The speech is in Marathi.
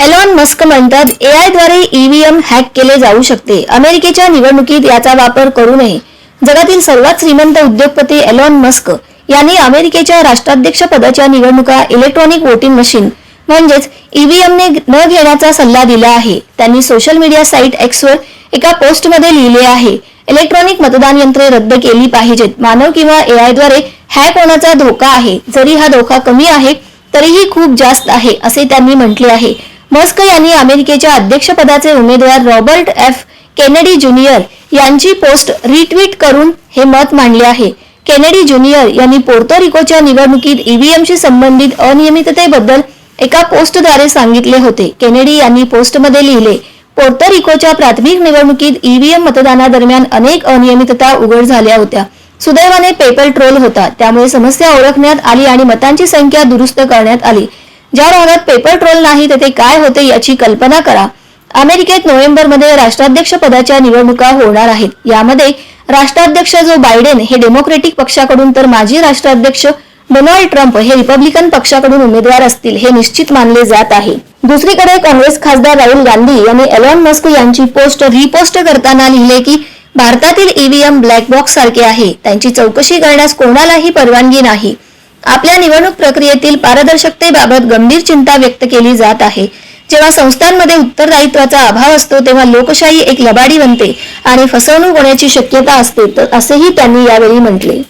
एलॉन मस्क म्हणतात एआयद्वारे ईव्हीएम हॅक केले जाऊ शकते. अमेरिकेच्या निवडणुकीत याचा वापर करू नये. जगातील सर्वात श्रीमंत उद्योगपती एलॉन मस्क यांनी अमेरिकेच्या राष्ट्राध्यक्ष पदाच्या निवडणुका इलेक्ट्रॉनिक वोटिंग मशीन म्हणजेच ईव्हीएमने न घेण्याचा सल्ला दिला आहे. त्यांनी सोशल मीडिया साईट एक्सवर एका पोस्टमध्ये लिहिले आहे इलेक्ट्रॉनिक मतदान यंत्रे रद्द केली पाहिजेत. मानव किंवा एआयद्वारे हॅक होण्याचा धोका आहे. जरी हा धोका कमी आहे तरीही खूप जास्त आहे असे त्यांनी म्हटले आहे. मस्क यांनी अमेरिकेच्या अध्यक्षपदाचे उमेदवार रॉबर्ट एफ. केनेडी ज्युनियर यांची पोस्ट रिट्विट करून हे मत मांडले आहे. केनेडी ज्युनियर यांनी पोर्तोरिकोच्या निवडणुकीत ईव्हीएमशी संबंधित अनियमिततेबद्दल एका पोस्टद्वारे सांगितले होते. केनेडी यांनी पोस्टमध्ये लिहिले पोर्तोरिकोच्या प्राथमिक निवडणुकीत ईव्हीएम मतदानादरम्यान अनेक अनियमितता उघड झाल्या होत्या. सुदैवाने पेपर ट्रोल होता. त्यामुळे समस्या ओळखण्यात आली आणि मतांची संख्या दुरुस्त करण्यात आली. ज्या भागात पेपर ट्रोल नाही तेथे काय होते याची कल्पना करा. अमेरिकेत नोव्हेंबरमध्ये राष्ट्राध्यक्ष पदाच्या निवडणुका होणार आहेत. यामध्ये राष्ट्राध्यक्ष जो बायडेन हे डेमोक्रेटिक पक्षाकडून तर माजी राष्ट्राध्यक्ष डोनाल्ड ट्रम्प हे रिपब्लिकन पक्षाकडून उमेदवार असतील हे निश्चित मानले जात आहे. दुसरीकडे काँग्रेस खासदार राहुल गांधी यांनी एलॉन मस्क यांची पोस्ट रिपोस्ट करताना लिहिले की भारतातील ईव्हीएम ब्लॅक बॉक्स सारखे आहे. त्यांची चौकशी करण्यास कोणालाही परवानगी नाही. आपल्या निवडणूक प्रक्रियेतील पारदर्शकतेबाबत गंभीर चिंता व्यक्त केली जात आहे. जेव्हा संस्थांमध्ये उत्तरदायित्वाचा अभाव असतो तेव्हा लोकशाही एक लबाडी बनते आणि फसवणूक होण्याची शक्यता असते तर असेही त्यांनी यावेळी म्हटले.